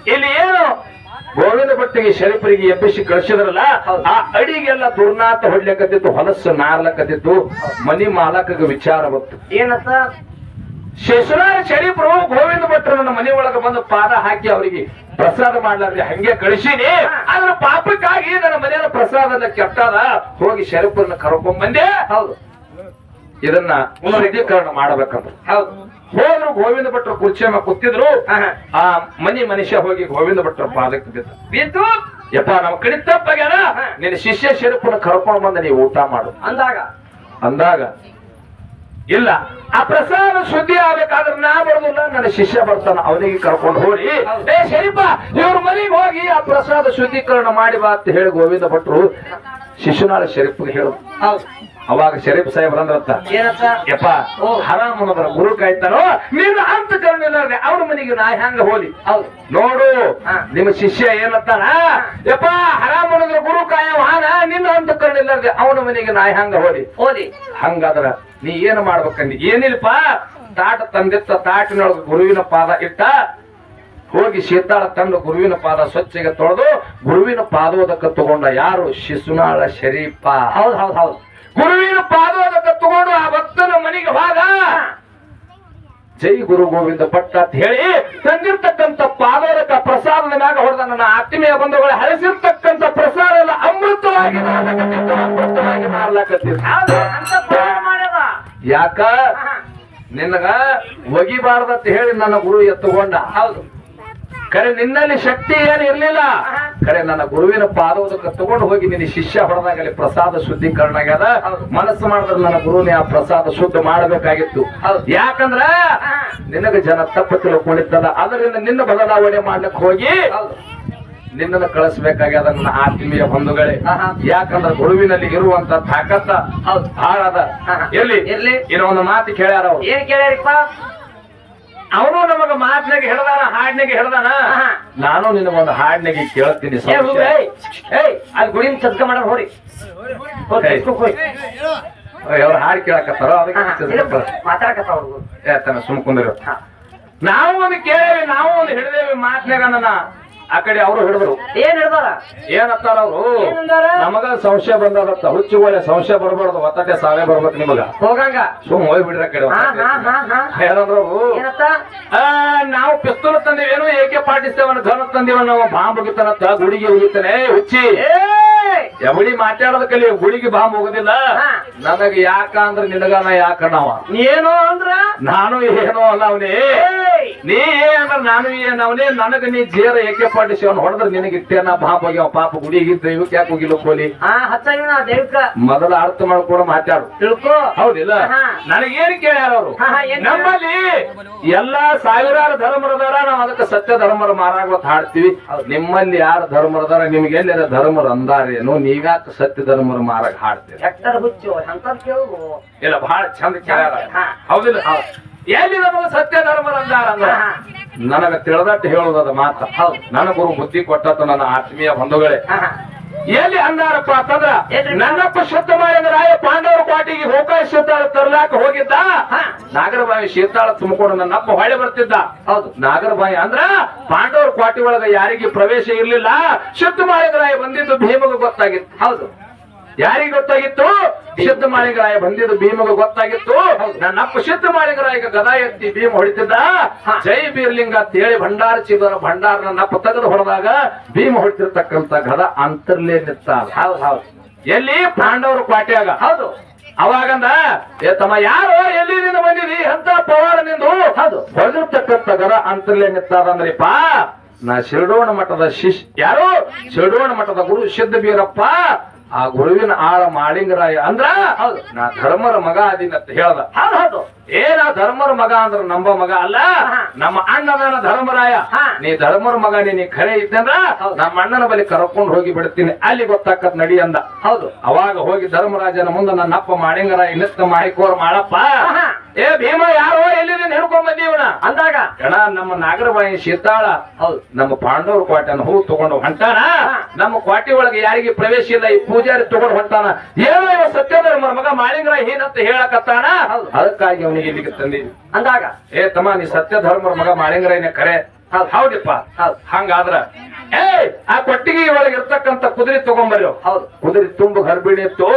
ಇಲ್ಲಿ ಏನು? ಗೋವಿಂದ ಭಟ್ಟಿಗೆ ಶರೀಫರಿಗೆ ಎಬ್ಬಿಸಿ ಕಳಿಸಿದ್ರಲ್ಲ ಆ ಅಡಿಗೆಲ್ಲ ದುರ್ನಾತ ಹೊಡ್ಲಕತ್ತಿತ್ತು ಹೊಲಸು ನಾರ್ಲಕತ್ತಿತ್ತು ಮನಿ ಮಾಲಕಗೆ ವಿಚಾರ ಬಂತು. ಏನಂತ ಶಿಶುರಾಯ ಶರೀಫರು ಗೋವಿಂದ ಭಟ್ರು ನನ್ನ ಮನೆ ಒಳಗೆ ಬಂದು ಪಾದ ಹಾಕಿ ಅವರಿಗೆ ಪ್ರಸಾದ ಮಾಡ್ಲಾರ್ದೆ ಹಂಗೆ ಕಳಿಸೀನಿ. ಅದ್ರ ಪಾಪಕ್ಕಾಗಿ ನನ್ನ ಮನೆಯ ಪ್ರಸಾದ ಕೆಟ್ಟದ ಹೋಗಿ ಶರೀಫರನ್ನ ಕರ್ಕೊಂಡ್ ಬಂದೆ. ಹೌದು. ಇದನ್ನ ಶುದ್ಧೀಕರಣ ಮಾಡಬೇಕಂತ ಹೌದು. ಹೋದ್ರು ಗೋವಿಂದ ಭಟ್ರು ಕುರ್ಚಿ ಕೂತಿದ್ರು. ಆ ಮನಿ ಮನುಷ್ಯ ಹೋಗಿ ಗೋವಿಂದ ಭಟ್ರ ಪಾದಕ್ಕೆ ಬಿದ್ದ. ಬಿದ್ದು? ಯಪ್ಪ ನಮ್ಮ ಕಡೆ ತಪ್ಪಾಗ್ಯಾರ ನಿನ್ನ ಶಿಷ್ಯ ಶರೀಫರ್ನ ಕರ್ಕೊಂಡ್ ಬಂದ ನೀವು ಊಟ ಮಾಡು. ಅಂದಾಗ? ಅಂದಾಗ ಇಲ್ಲ. ಆ ಪ್ರಸಾದ ಸುದ್ದಿ ಆಗ್ಬೇಕಾದ್ರೆ ನಾ ಬರೋದಿಲ್ಲ ನನ್ನ ಶಿಷ್ಯ ಬರ್ತಾನ, ಅವನಿಗೆ ಕರ್ಕೊಂಡು ಹೋಗಿ, ಏ ಶರೀಪ ಇವ್ರ ಮನೆಗೆ ಹೋಗಿ ಆ ಪ್ರಸಾದ ಶುದ್ಧೀಕರಣ ಮಾಡಿ ಬಾ ಅಂತ ಹೇಳಿ ಗೋವಿಂದ ಭಟ್ರು ಶಿಶುನಾಳ ಶರೀಫ್ಗೆ ಹೇಳು ಅವಾಗ ಶರೀಫ್ ಸಾಹೇಬ್ ಅಂದ್ರತ್ತ ಯಪ್ಪ ಹರಾಮ್ ಅನ್ನೋದ್ರ ಗುರು ಕಾಯ್ತಾರೋ ನೀನು ಅಂತ ಕರ್ಣಿಲ್ಲ ಅವ್ರ ಮನೆಗೆ ನಾ ಹೆಂಗ ಹೋಲಿ? ಹೌದು. ನೋಡು. ನಿಮ್ಮ ಶಿಷ್ಯ ಏನತ್ತಾನ ಯಪ್ಪ ಹರಾಮ್ ಅನ್ನೋದ್ರ ಗುರು ಕಾಯವ ನಿನ್ನ ಅಂತ ಕರ್ಣಿಲ್ಲ ಅವನ ಮನೆಗೆ ನಾ ಹೆಂಗ ಹೋಲಿ? ಹೋಲಿ. ಹಂಗಾದ್ರ ನೀ ಏನ್ ಮಾಡ್ಬೇಕಂದಿ? ಏನಿಲ್ಪ? ತಾಟ ತಂದಿತ್ತ ತಾಟಿನೊಳಗೆ ಗುರುವಿನ ಪಾದ ಇಟ್ಟ ಹೋಗಿ ಶೀತಾಳ ತಂದು ಗುರುವಿನ ಪಾದ ಸ್ವಚ್ಛಗೆ ತೊಳೆದು ಗುರುವಿನ ಪಾದೋದಕ್ಕೆ ತಗೊಂಡ ಯಾರು? ಶಿಶುನಾಳ ಶರೀಫ. ಹೌದು ಹೌದು ಹೌದು. ಗುರುವಿನ ಪಾದೋದಕ ತಗೊಂಡು ಆ ಭಕ್ತನ ಮನೆಗೆ ಹೋದ. ಜೈ ಗುರು ಗೋವಿಂದ ಭಟ್ ಅಂತ ಹೇಳಿ ತಂದಿರ್ತಕ್ಕಂಥ ಪಾದೋದಕ ಪ್ರಸಾದದ ಮ್ಯಾಗ ಹೊಡೆದ ನನ್ನ ಆತ್ಮೀಯ ಬಂಧುಗಳು ಹರಿಸಿರ್ತಕ್ಕಂಥ ಪ್ರಸಾದ ಎಲ್ಲ ಅಮೃತವಾಗಿ ಅಮೃತವಾಗಿ ಮಾಡ್ಯದ ಯಾಕ? ನಿನಗ ಒಗಿಬಾರ್ದಂತ ಹೇಳಿ ನನ್ನ ಗುರು ಎತ್ತುಕೊಂಡ. ಹೌದು. ಖರೆ ನಿನ್ನಲ್ಲಿ ಶಕ್ತಿ ಏನು ಇರಲಿಲ್ಲ? ಕರೆ ನನ್ನ ಗುರುವಿನ ಪಾದೋದಕ್ಕೆ ತಗೊಂಡು ಹೋಗಿ ನಿನ್ನ ಶಿಷ್ಯ ಹೊಡೆದಾಗಲಿ ಪ್ರಸಾದ ಶುದ್ಧೀಕರಣ ಆಗ್ಯದ. ಮನಸ್ಸು ಮಾಡಿದ್ರೆ ನನ್ನ ಗುರುನೇ ಆ ಪ್ರಸಾದ ಶುದ್ಧ ಮಾಡಬೇಕಾಗಿತ್ತು. ಯಾಕಂದ್ರ ನಿನಗ ಜನ ತಪ್ಪು ತಿಳ್ಕೊಂಡಿದ್ದದ. ಅದರಿಂದ ನಿನ್ನ ಬದಲಾವಣೆ ಮಾಡ್ಲಿಕ್ಕೆ ಹೋಗಿ ನಿನ್ನನ್ನು ಕಳಿಸ್ಬೇಕಾಗ್ಯದ ನನ್ನ ಆತ್ಮೀಯ ಬಂಧುಗಳೇ. ಯಾಕಂದ್ರೆ ಗುರುವಿನಲ್ಲಿ ಇರುವಂತ ತಾಕತ್ತ ಹಾಳದ. ಎಲ್ಲಿ? ಇರೋ ಒಂದು ಮಾತು ಕೇಳ್ಯಾರ ಏನ್ ಕೇಳ್ಯಾರಿಪ್ಪ? ಅವನು ನಮಗ ಮಾತಿನಾಗ ಹಿಡ್ದಾನ ಹಾಡ್ನಾಗ ಹಿಡ್ದಾನ? ನಾನು ನಾನು ನಿನಗೊಂದು ಹಾಡ್ನಾಗ ಕೇಳ್ತೀನಿ ಅಲ್ಲಿ ಗುಡಿನ ಚದ್ಕ ಮಾಡ ಹೋರಿ ಅವ್ರ ಹಾಡ್ ಕೇಳಕತ್ತಾರೋ? ಅದಕ್ಕೆ ಮಾತಾಡಕತ್ತಾವ ಹುಡುಗರು ಸುಮ್ ಕುಂದ್ರು. ಹಾ. ನಾವು ಒಂದು ಕೇಳೇವಿ ನಾವು ಒಂದು ಹಿಡಿದೇವಿ ಮಾತಿನಾಗ ನನ್ನ ಆ ಕಡೆ ಅವರು ಹಿಡಿದ್ರು. ಏನ್ ಹೇಳ್ದಾರ ಏನತ್ತಾರ ಅವರು? ನಮಗ ಸಂಶಯ ಬಂದದತ್ತ ಹುಚ್ಚುಗೋಳೆ ಸಂಶಯ ಬರಬಾರ್ದು. ಒತ್ತಟೆ ಸಾವೇ ಬರ್ಬೇಕು ನಿಮಗ. ಹೋಗಂಗ. ಸುಮ್ ಹೋಗ್ಬಿಡ್ರಿ ಬಿಡ್ರ ಕಡೆ ಹಾ ಹಾ ಹಾ ಹಾ. ಏನಂದ್ರ ನಾವು ಪಿಸ್ತೂಲ್ ತಂದಿವೇನು? ಏಕೆ ಪಾಟಿಸ್ತೇವನ್ ಘನ ತಂದಿವನ್? ನಾವು ಬಾಂಬ್ ಹೋಗಿತಾನತ್ತ ಗುಡಿಗೆ ಹೋಗಿತ್ತಾನೆ. ಹುಚ್ಚಿ! ಎವಡಿ ಮಾತಾಡೋದ ಕಲಿ ಗುಳಿಗೆ ಬಾಂಬ್ ಹೋಗೋದಿಲ್ಲ. ನನಗ ಯಾಕ ಅಂದ್ರ ನಿನಗನ ಯಾಕ ನಾವ ಏನು ಅಂದ್ರ? ನಾನು ಏನೋ ಅಲ್ಲ ಅವನೇ ನೀ ಅಂದ್ರ ನಾನು ಏನವನೇ ನನಗ ನೀ ಜೇರ ಏಕೆ ಪಾಟಿಸಿ ಅವ್ನು ಹೊಡೆದ್ರ ನಿನಗೆ ಇಟ್ಟೇನ? ಪಾಪ ಹೋಗ್ಯಾವ ಪಾಪ ಗುಡಿಗಿದ್ದ ಇವಕ್ಕೆ ಯಾಕೆ ಹೋಗಿಲ್ಲ ಕೋಲಿ? ಹಾ ಮೊದಲ ಅರ್ಥ ಮಾಡ್ಕೊಡ ಮಾತಾಡು. ತಿಳ್ಕೊ. ಹೌದಿಲ್ಲ? ನನಗೇನು ಕೇಳ್ಯಾರ ಅವರು? ನಮ್ಮಲ್ಲಿ ಎಲ್ಲಾ ಸಾವಿರಾರು ಧರ್ಮರದಾರ ನಾವು ಅದಕ್ಕೆ ಸತ್ಯ ಧರ್ಮರ ಮಾರಾಗ್ವತ್ ಹಾಡ್ತೀವಿ. ನಿಮ್ಮಲ್ಲಿ ಯಾರು ಧರ್ಮರದಾರ ನಿಮ್ಗೆ ಎಲ್ಲಿ ಧರ್ಮರ ಅಂದಾರೇನು? ನೀವ್ಯಾಕ ಸತ್ಯ ಧರ್ಮರ ಮಾರಾಗ ಹಾಡ್ತೀವಿ ಇಲ್ಲ ಬಹಳ ಚಂದ ಕೇಳ್ಯಾರ. ಹೌದಿಲ್ಲ? ಎಲ್ಲಿ ನಮಗ ಸತ್ಯ ಧರ್ಮರ ಅಂದಾರ ಅಂದ್ರ ಹಾ, ಹಾ. ನನಗ ತಿಳಿದಟ್ಟು ಹೇಳುದದ ಮಾತ ಗುರು ಬುದ್ಧಿ ಕೊಟ್ಟದ್ದು ನನ್ನ ಆತ್ಮೀಯ ಬಂಧುಗಳೇ. ಎಲ್ಲಿ ಅಂದಾರಪ್ಪ ಅಂತಂದ್ರ? ನನ್ನಪ್ಪ ಶುದ್ಧ ರಾಯ ಪಾಂಡವರ ಪಾಟಿಗೆ ಹೋಕಾಯ ಶೀತಾಳ ತರ್ಲಾಕ ಹೋಗಿದ್ದ. ನಾಗರಬಾಯಿ ಶೀತಾಳ ತುಂಬಿಕೊಂಡು ನನ್ನಪ್ಪ ಹೊಳೆ ಬರ್ತಿದ್ದ ಹೌದು ನಾಗರಬಾಯಿ ಅಂದ್ರ ಪಾಂಡವರ ಕೋಟಿ ಒಳಗ ಯಾರಿಗೆ ಪ್ರವೇಶ ಇರ್ಲಿಲ್ಲ ಶುದ್ಧ ರಾಯ ಬಂದಿದ್ದು ಭೀಮಗ ಗೊತ್ತಾಗಿತ್ತು ಹೌದು ಯಾರಿಗೆ ಗೊತ್ತಾಗಿತ್ತು? ಸಿದ್ಧ ಮಾಳಿಗರಾಯ ಬಂದಿದ್ದು ಭೀಮಗ ಗೊತ್ತಾಗಿತ್ತು. ನನ್ನ ಅಪ್ಪ ಶುದ್ಧ ಮಾಳಿಂಗರಾಯ ಗದಾ ಎತ್ತಿ ಭೀಮ ಹೊಡಿತಿದ್ದ. ಜೈ ಬೀರ್ಲಿಂಗ ತೇಳಿ ಭಂಡಾರ ಚೀದರ ಭಂಡಾರ ನನ್ನ ಅಪ್ಪ ತೆಗೆದು ಹೊಡೆದಾಗ ಭೀಮ ಹೊಡಿತಿರ್ತಕ್ಕಂತ ಗದ ಅಂತರ್ಲೇ ನಿತ್ತ ಹೌದು ಹೌದು. ಎಲ್ಲಿ? ಪಾಂಡವರು ಕ್ವಾಟ್ಯಾಗ. ಹೌದು. ಅವಾಗಂದ ಏ ತಮ್ಮ ಯಾರು ಎಲ್ಲಿ ನಿಂದ ಬಂದಿದಿ? ಅಂತ ಪವಾರ ನಿಂದು. ಹೌದು. ಹೊಡೆದಿರ್ತಕ್ಕಂತ ಗದ ಅಂತರ್ಲೇ ನಿತ್ತಾದಂದ್ರಿಪ್ಪ ನಾ ಶಿರಡೋಣ ಮಠದ ಶಿಶ್ ಯಾರು? ಶಿರಡೋಣ ಮಠದ ಗುರು ಸಿದ್ಧ ಬೀರಪ್ಪ. ಆ ಗುರುವಿನ ಆಳ ಮಾಡಿಂಗರಾಯ ಅಂದ್ರ ಹೌದು. ನಾ ಧರ್ಮರ ಮಗ ಅದೀನಿ ಅಂತ ಹೇಳ್ದ. ಹೌದು ಹೌದು. ಏನ ಧರ್ಮರ ಮಗ ಅಂದ್ರ ನಂಬ ಮಗ ಅಲ್ಲ? ನಮ್ಮ ಅಣ್ಣನ ಧರ್ಮರಾಯ. ನೀ ಧರ್ಮರ ಮಗ ನೀ ಖರೆ ಇದ್ದಂದ್ರ. ನಮ್ಮ ಅಣ್ಣನ ಬಳಿ ಕರ್ಕೊಂಡು ಹೋಗಿ ಬಿಡ್ತೀನಿ. ಅಲ್ಲಿ ಗೊತ್ತಾಕತ್ ನಡಿ ಅಂದ. ಹೌದು. ಅವಾಗ ಹೋಗಿ ಧರ್ಮರಾಜನ ಮುಂದೆ ನನ್ನ ಅಪ್ಪ ಮಾಳಿಂಗರಾಯ ನಿತ್ತ ಮಾಹಿಕೋರ್ ಮಾಡಪ್ಪ. ಏ ಭೀಮ ಯಾರೋ ಎಲ್ಲಿದೆ ಹಿಡ್ಕೊಂಡ್ ಬಂದೀವನ ಅಂದಾಗ ಗಣ ನಮ್ಮ ನಾಗರಬಾಯಿ ಶೀತಾಳ ಹೌದು ನಮ್ಮ ಪಾಂಡವ್ರ ಕ್ವಾಟೆನ ಹೂ ತಗೊಂಡು ಹೊಂಟಾನ. ನಮ್ಮ ಕ್ವಾಟಿ ಒಳಗೆ ಯಾರಿಗೆ ಪ್ರವೇಶ ಇಲ್ಲ ಈ ಪೂಜಾರಿ ತಗೊಂಡು ಹೊಂಟಾನ. ಏನೋ ಇವ ಸತ್ಯಧರ್ಮರ ಮಗ ಮಾಳಿಂಗ್ರ ಏನಂತ ಹೇಳಕತ್ತಾನ. ಅದಕ್ಕಾಗಿ ಅವನಿಗೆ ಇಲ್ಲಿಗೆ ತಂದಿದ್ವಿ. ಅಂದಾಗ ಏ ತಮ್ಮ ನೀ ಸತ್ಯಧರ್ಮರ ಮಗ ಮಾಳಿಂಗರಾಯನ ಕರೆ. ಹೌದು. ಹೌದಿಪ್ಪ. ಹೌದು. ಹಂಗಾದ್ರ ಏ ಆ ಕೊಟ್ಟಿಗೆ ಒಳಗೆ ಇರ್ತಕ್ಕಂತ ಕುದುರೆ ತಗೊಂಬರ್ಯ ಹೌದು ಕುದುರೆ ತುಂಬ ಗರ್ಭಿಣಿ ಇತ್ತು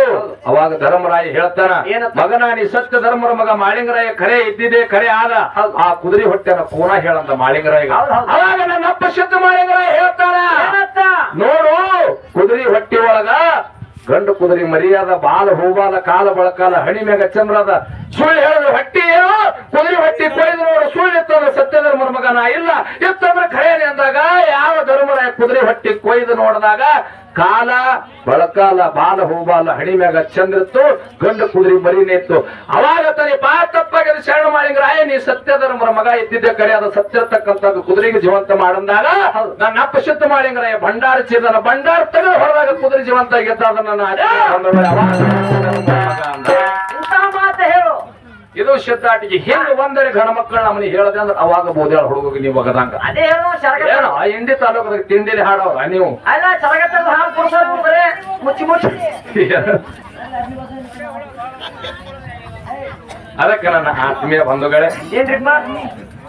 ಅವಾಗ ಧರ್ಮರಾಯ ಹೇಳ್ತಾನ? ಮಗನ ನೀ ಸತ್ಯ ಧರ್ಮರ ಮಗ ಮಾಳಿಂಗರಾಯ ಕರೆ ಇದ್ದಿದೆ ಕರೆ ಆದ. ಆ ಕುದುರೆ ಹೊಟ್ಟೆನ ಪೂರ್ಣ ಹೇಳಂತ ಮಾಳಿಂಗರಾಯ. ಅವಾಗ ನನ್ನ ಅಪ್ಪ ಶತ್ರು ಮಾಳಿಂಗರಾಯ ಹೇಳ್ತಾನ? ನೋಡು ಕುದುರೆ ಹೊಟ್ಟಿ ಒಳಗ ಗಂಡು ಕುದುರೆ ಮರಿಯಾದ, ಬಾಲ ಹೂಬಾಲ ಕಾಲ ಬಳಕಾಲ ಹಣಿ ಮ್ಯಾಗ ಚಂದ್ರದ ಸುಳ್ಳು ಹೇಳಿದ್ರು ಹಟ್ಟಿ ಏನು, ಕುದುರೆ ಹಟ್ಟಿ ಕೊಯ್ದು ನೋಡು, ಸುಳ್ಳು ಇತ್ತಂದ್ರೆ ಸತ್ಯ ಧರ್ಮರ ಮಗನ ಇಲ್ಲ. ಇತ್ತಂದ್ರೆ ಖರೇನೆ ಅಂದಾಗ ಯಾವ ಧರ್ಮರಾಯ ಕುದುರೆ ಹಟ್ಟಿ ಕೊಯ್ದು ನೋಡಿದಾಗ ಕಾಲ ಬಳಕಾಲ ಬಾಲ ಹೂಬಾಲ ಹಣಿ ಮ್ಯಾಗ ಚಂದ್ರಿತ್ತು ಗಂಡು ಕುದುರಿ ಮರಿನೇ ಇತ್ತು. ಅವಾಗ ತನಿ ಬಾ ತಪ್ಪಾಗಿ ಶರಣ ಮಾಳಿಂಗರಾಯ ನೀ ಸತ್ಯ ಧರ್ಮರ ಮಗ ಇದ್ದಿದ್ದೆ ಕಡೆ ಅದ ಸತ್ಯ ತಕ್ಕಂತ ಕುದುರೆಗೆ ಜೀವಂತ ಮಾಡಂದಾಗ ನನ್ನ ಅಪ್ಪ ಮಾಡಿಂಗ್ರಾಯ ಭಂಡಾರ ಚೇದನ ಭಂಡಾರ ತಗ ಹೊರದಾಗ ಕುದುರೆ ಜೀವಂತ ಗೆದ್ದ ಅದನ್ನ ಇದು ಸಿದ್ಧಾಟಿಗೆ ಹಿಂಗ್ ಒಂದರೆ ಗಣ ಮಕ್ಕಳು ನಮ್ಮನೆ ಹೇಳದೆ ಅಂದ್ರೆ ಅವಾಗ ಬೋದ್ಯಾಳ ಹುಡುಗ ನೀವು ಅದೇ ಹೇಳು ಏನೋ ಆ ಇಂಡಿ ತಾಲೂಕದಾಗ ತಿಂಡಿಲಿ ಹಾಡೋ ನೀವು? ಅಲ್ಲ ಸರಗತ್ತದ ಹಾಲು ಕೊಡ್ಸೋದು ಬರೇ ಮುಚ್ಚಿ ಮುಚ್ಚಿ. ಅದಕ್ಕೆ ನನ್ನ ಆತ್ಮೀಯ ಬಂಧುಗಳೇ ಏನ್ರಿಪ್ಪ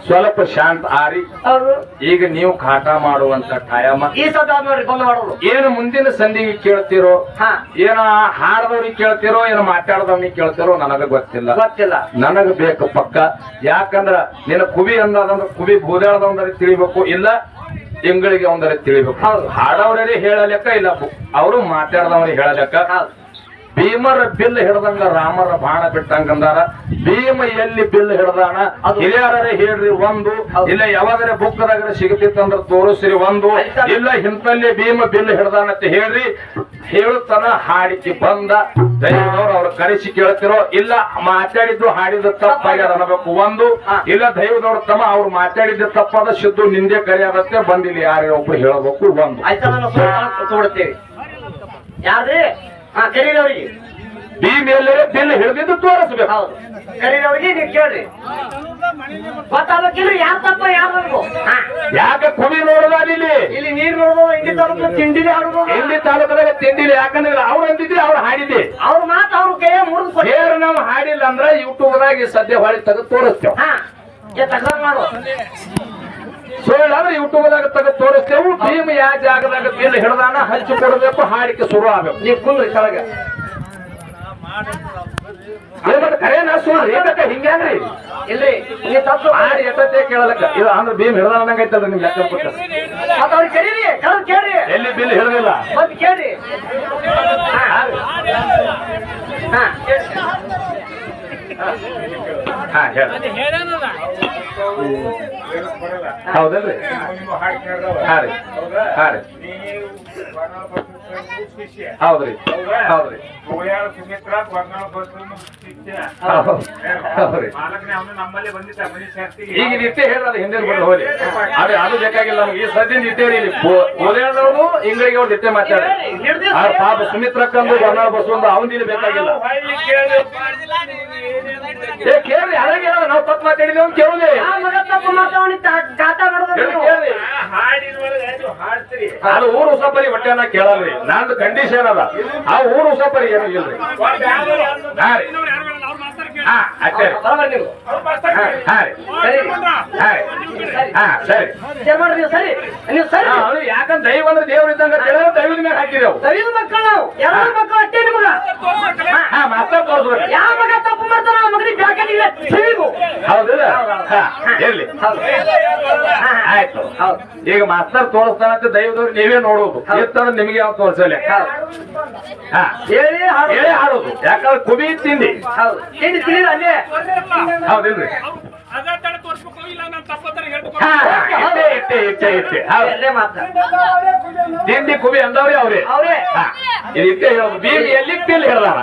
ಸ್ವಲ್ಪ ಶಾಂತ ಆರಿ. ಈಗ ನೀವು ಕಾಟ ಮಾಡುವಂತ ಟೈಮ ಈ ಸದ ಬಂದ್ ಏನು ಮುಂದಿನ ಸಂಧಿಗೆ ಕೇಳ್ತಿರೋ ಹಾ. ಏನ ಹಾಡದವ್ರಿಗೆ ಕೇಳ್ತಿರೋ ಏನು ಮಾತಾಡದವ್ನಿಗೆ ಕೇಳ್ತಿರೋ ನನಗ ಗೊತ್ತಿಲ್ಲ. ಗೊತ್ತಿಲ್ಲ. ನನಗ ಬೇಕು ಪಕ್ಕ. ಯಾಕಂದ್ರ ನಿನ್ನ ಕುಬಿ ಅಂದ್ರೆ ಕುಬಿ ಬೂದಾಳದವಂದ್ರೆ ತಿಳಿಬೇಕು ಇಲ್ಲ ತಿಂಗಳಿಗೆ ಒಂದರೆ ತಿಳಿಬೇಕು. ಹಾಡವ್ರೇ ಹೇಳಲೆಕ್ಕ ಇಲ್ಲ ಅವರು ಮಾತಾಡದವ್ರಿಗೆ ಹೇಳಲೆಕ್ಕ. ಭೀಮರ ಬಿಲ್ ಹಿಡ್ದಂಗ ರಾಮರ ಬಾಣ ಬಿಟ್ಟಂಗಂದಾರ ಭೀಮ ಎಲ್ಲಿ ಬಿಲ್ ಹಿಡ್ದಾನ? ಹಿರಿಯರೇ ಹೇಳ್ರಿ ಒಂದು. ಇಲ್ಲ ಯಾವಾಗರೆ ಬುಕ್ಕದಾಗ ಸಿಗತಿತ್ತಂದ್ರ ತೋರಿಸ್ರಿ ಒಂದು. ಇಲ್ಲ ಹಿಂತಲ್ಲಿ ಭೀಮ ಬಿಲ್ ಹಿಡ್ದಾನ ಅಂತ ಹೇಳ್ರಿ. ಹೇಳುತ್ತಾನ ಹಾಡಿಕೆ ಬಂದ. ದೈವದವ್ರು ಅವ್ರ ಕರೆಸಿ ಕೇಳ್ತಿರೋ. ಇಲ್ಲ ಮಾತಾಡಿದ್ದು ಹಾಡಿದ ತಪ್ಪಾಗ್ಯದ ಅನ್ನಬೇಕು. ಒಂದು. ಇಲ್ಲ ದೈವದವ್ರ ತಮ್ಮ ಅವ್ರು ಮಾತಾಡಿದ್ದು ತಪ್ಪಾದ ಶುದ್ಧ ನಿಂದೆ ಕರೆಯಾದತ್ತೆ ಬಂದಿಲ್ಲ. ಯಾರೇ ಒಬ್ರು ಹೇಳಬೇಕು? ಒಂದು. ಆಯ್ತಾ ಯಾರ್ರಿ? ಹಾ ಕರೀರವ್ರಿಗೆ ಬಿ ಮೇಲೆ ಬಿಲ್ ಹಿಡಿದಿದ್ದು ತೋರಿಸ್ಬೇಕು. ಹೌದು. ಕರೀರವ್ರಿಗೆ ನೀವು ಕೇಳ್ರಿ. ಗೊತ್ತಾಗಬೇಕಿಲ್ರಿ ಯಾರ್ ತಪ್ಪ ಯಾರು ಯಾಕೆ ಕುಡಿ ನೋಡೋದ ಇಲ್ಲಿ ಇಲ್ಲಿ ನೀರ್ ನೋಡ್ಬೋದು ಇಂಡಿ ತಾಲೂಕು ತಿಂಡಿಲಿ ಆಡ್ಬೋದು ಇಲ್ಲಿ ತಾಲೂಕದಾಗ ತಿಂಡಿಲಿ ಯಾಕಂದ್ರೆ ಅವ್ರು ಅಂದಿದ್ರಿ ಅವ್ರು ಹಾಡಿದ್ದೆ. ಅವ್ರ ಮಾತು ಅವ್ರ ಕೈ ಮುರಿದು ಬೇರೆ ನಾವು ಹಾಡಿಲ್ಲ ಅಂದ್ರೆ ಯೂಟ್ಯೂಬ್ದಾಗ ಸದ್ಯ ಹೊಳಿ ತೆಗೆದು ತೋರಿಸ್ತೇವೆ. ಹಾ. ಏ ತಕರಾರ್ ಮಾಡು ಯೂಟ್ಯೂಬ್ ಅಂದ್ರೆ ಯೂಟ್ಯೂಬ್ದಾಗ ತೋರಿಸ್ತೇವು ತೋರಿಸ್ತೇವೆ ಭೀಮ್ ಯಾವ ಜಾಗದಾಗ ಬಿಲ್ ಹಿಡ್ದಾನ ಹಂಚಿ ಕೊಡಬೇಕು ಹಾಡಿಕೆ ಶುರು ಆಗ್ಬೇಕು. ನೀವು ಕುಂದ್ರಿ ಕೆಳಗೆ. ಕರೇನ ಸುಳ್ಳು ಏಕಕ್ಕ ಹಿಂಗ್ಯಾಂಗ್ರಿ ಇಲ್ರಿ ನೀವು ತಪ್ಪು. ಹಾಡಿ ಎಷ್ಟೊತ್ತೆ ಕೇಳಲಕ್ಕ. ಇದು ಅಂದ್ರೆ ಭೀಮ್ ಹಿಡ್ದಾನ ಅನ್ನಂಗೈತಲ್ಲ ನಿಮ್ಗೆ ಲೆಕ್ಕ ಕೊಟ್ಟ? ಮತ್ತೆ ಅವ್ರಿಗೆ ಕರೀರಿ ಕೆಳಗೆ ಕೇಳ್ರಿ. ಎಲ್ಲಿ ಬಿಲ್ ಹಿಡ್ದಿಲ್ಲ? ಮತ್ತೆ ಕೇಳ್ರಿ. ಹಾ. ಹಾ. ಹಾ ಹೇಳಿ. ಹೌದಲ್ರಿ? ಹಾ. ರೀ. ಹಾ ರೀ. ಹೌದ್ರಿ. ಹೌದ್ರಿ. ಹೌದ್- ಈಗ ನಿತ್ಯ ಹೇಳಿದ್ರೆ ಹಿಂದಿನ ಬಂದು ಹೋಗಿ ಅದೇ ಅದು ಬೇಕಾಗಿಲ್ಲ ನಮ್ಗೆ. ಈ ಸದ್ಯ ನಿತ್ಯ ರೀ ಓದಾಡೋದು ನಾವು ಅವ್ರು ನಿತ್ಯ ಮಾತಾಡ್ರಿ ಆ ಪಾಪ ಸುಮಿತ್ರಕ್ಕಂದು ಬರ್ನಾಳ್ ಬಸವಂದು ಅವನಿಗೆ ಬೇಕಾಗಿಲ್ಲ. ಏ ಕೇಳ್ರಿ ಯಾರಾಗ ನಾವು ತಪ್ಪು ಮಾತಾಡಿದ್ವಿ ಅಂತ ಕೇಳುದೇ. ಆ ಮಗ ತಪ್ಪು ಮಾತಾಡಿ ಗಾಟ ಕೇಳ್ರಿ. ಅದು ಊರು ಉಸಪರಿ ಹೊಟ್ಟೆನ ಕೇಳಲ್ರಿ. ನಂದು ಕಂಡೀಷನ್ ಅದ. ಆ ಊರು ಉಸಪರಿ ಏನು ಇಲ್ರಿ. ಒಬ್ಬ ಹಾ ರೀ. ಹಾ ಸರಿ. ಹಾ ಹಾ ಸರಿ. ಮಾಡ್ರಿ ನೀವು ಸರಿ. ನೀವು ಸರಿ. ಯಾಕಂದ್ರೆ ದೈವ ಅಂದ್ರೆ ದೇವ್ರ ಇದ್ದಂಗ ತಿಳಿದ್ರೆ ದೈವದ ಮೇಲೆ ಹಾಕಿರಿ ಅವು ಮಕ್ಕಳು ನಾವು. ಎಲ್ಲ ಮಕ್ಕಳು ಅಷ್ಟೇ ನಿಮಗ? ಹಾ ಮಾಸ್ತರ್ ತೋರಿಸ್ಬೇಕು ಯಾವ ಮಗ ತಪ್ಪು ಮಾಡ್ತಾನ ಆ ಮಗನಿಗೆ ಬ್ಯಾಕನಿಗೆ ಸಿವಿಗೂ ಹೌದಿಲ್ಲ? ಹಾ ಇರ್ಲಿ. ಆಯ್ತು. ಹೌದು. ಈಗ ಮಾಸ್ತರ್ ತೋರಿಸ್ತಾನಂತ ದೈವದವ್ರು ನೀವೇ ನೋಡೋದು. ಇತ್ತಂದ್ರೆ ನಿಮಗೆ ಯಾವ ತೋರಿಸಲ್ಲ ಹಾ. ಹೇಳಿ ಹಾಡು. ಹೇಳೇ ಹಾಡೋದು. ಯಾಕಂದ್ರೆ ಕುಬಿ ತಿಂಡಿ. ಅಲ್ಲೇ ಹೌದಿಲ್ರಿ. ಅವ್ರೆ ತಡ ಎಲ್ಲೇ ಕುಬಿ ಅಂದವ್ರಿ ಅವ್ರೆ. ಅವ್ರೇ. ಇದು ಇಟ್ಟೆ ಹೇಳೋದು. ಬೀದಿಯಲ್ಲಿ ಪಿಲ್ ಹಿಡ್ದಾರ